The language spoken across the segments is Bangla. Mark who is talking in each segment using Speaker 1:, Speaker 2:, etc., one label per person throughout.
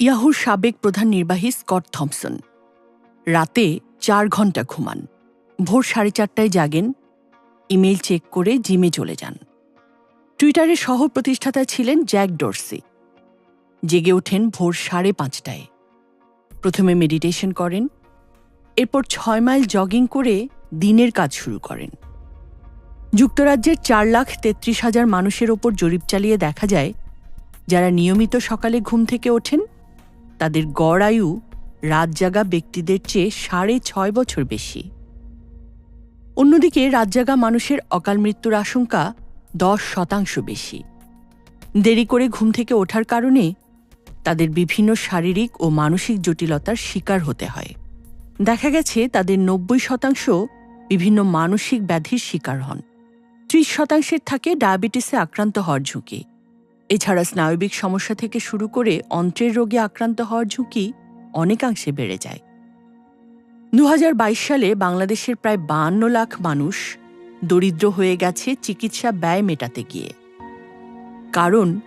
Speaker 1: ইয়াহুর সাবেক প্রধান নির্বাহী স্কট থমসন। রাতে চার ঘণ্টা ঘুমান। ভোর সাড়ে চারটায় জাগেন। ইমেল চেক করে জিমে চলে যান। টুইটারের সহ প্রতিষ্ঠাতা ছিলেন জ্যাক ডোরসি। জেগে ওঠেন ভোর সাড়ে পাঁচটায়। প্রথমে মেডিটেশন করেন। এরপর ছয় মাইল জগিং করে দিনের কাজ শুরু করেন। যুক্তরাজ্যের চার লাখ তেত্রিশ হাজার মানুষের ওপর জরিপ চালিয়ে দেখা যায়, যারা নিয়মিত সকালে ঘুম থেকে ওঠেন তাদের গড় আয়ু রাত জাগা ব্যক্তিদের চেয়ে সাড়ে ছয় বছর বেশি। অন্যদিকে রাত জাগা মানুষের অকাল মৃত্যুর আশঙ্কা দশ শতাংশ বেশি। দেরি করে ঘুম থেকে ওঠার কারণে তাদের বিভিন্ন শারীরিক ও মানসিক জটিলতার শিকার হতে হয়। দেখা গেছে তাদের নব্বই শতাংশ বিভিন্ন মানসিক ব্যাধির শিকার হন। ত্রিশ শতাংশের থাকে ডায়াবেটিসে আক্রান্ত হওয়ার ঝুঁকি। এছাড়া স্নায়বিক সমস্যা থেকে শুরু করে অন্ত্রের রোগে আক্রান্ত হওয়ার ঝুঁকি অনেকাংশে বেড়ে যায়। দু হাজার বাইশ সালে বাংলাদেশের প্রায় বাহান্ন লাখ মানুষ দরিদ্র হয়ে গেছে চিকিৎসা ব্যয় মেটাতে গিয়ে। কারণ,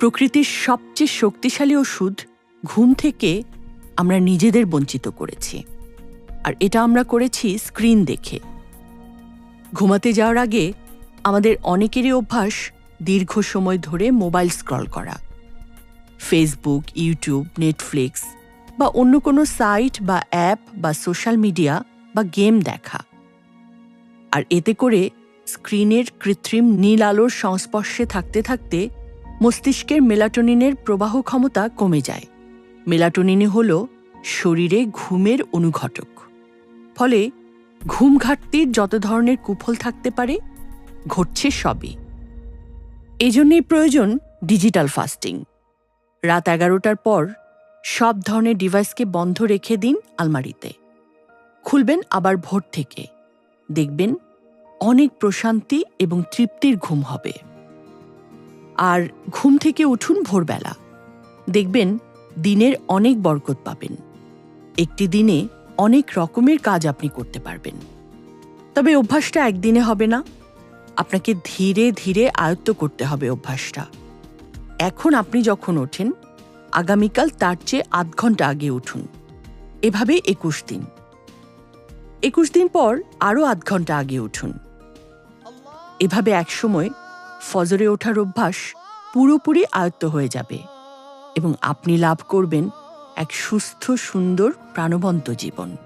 Speaker 1: প্রকৃতির সবচেয়ে শক্তিশালী ওষুধ ঘুম থেকে আমরা নিজেদের বঞ্চিত করেছি। আর এটা আমরা করেছি স্ক্রিন দেখে। ঘুমাতে যাওয়ার আগে আমাদের অনেকেরই অভ্যাস দীর্ঘ সময় ধরে মোবাইল স্ক্রল করা। ফেসবুক ইউটিউব নেটফ্লিক্স বা অন্য কোনো সাইট বা অ্যাপ বা সোশ্যাল মিডিয়া বা গেম দেখা। আর এতে করে স্ক্রিনের কৃত্রিম নীল আলোর সংস্পর্শে থাকতে থাকতে মস্তিষ্কের মেলাটোনিনের প্রবাহ ক্ষমতা কমে যায়। মেলাটোনিনই হল শরীরে ঘুমের অনুঘটক। ফলে ঘুম ঘাটতির যত ধরনের কুফল থাকতে পারে, ঘটছে সবই। এজন্যই প্রয়োজন ডিজিটাল ফাস্টিং রাত এগারোটার পর সব ধরনের ডিভাইসকে বন্ধ রেখে দিন আলমারিতে। খুলবেন আবার ভোর থেকে। দেখবেন অনেক প্রশান্তি এবং তৃপ্তির ঘুম হবে। আর ঘুম থেকে উঠুন ভোরবেলা। দেখবেন দিনের অনেক বরকত পাবেন। একটি দিনে অনেক রকমের কাজ আপনি করতে পারবেন। তবে অভ্যাসটা একদিনে হবে না। আপনাকে ধীরে ধীরে আয়ত্ত করতে হবে অভ্যাসটা। এখন আপনি যখন ওঠেন, আগামীকাল তার চেয়ে আধ ঘণ্টা আগে উঠুন। এভাবে একুশ দিন। একুশ দিন পর আরও আধ ঘণ্টা আগে উঠুন। এভাবে একসময় ফজরে ওঠার অভ্যাস পুরোপুরি আয়ত্ত হয়ে যাবে এবং আপনি লাভ করবেন এক সুস্থ, সুন্দর, প্রাণবন্ত জীবন।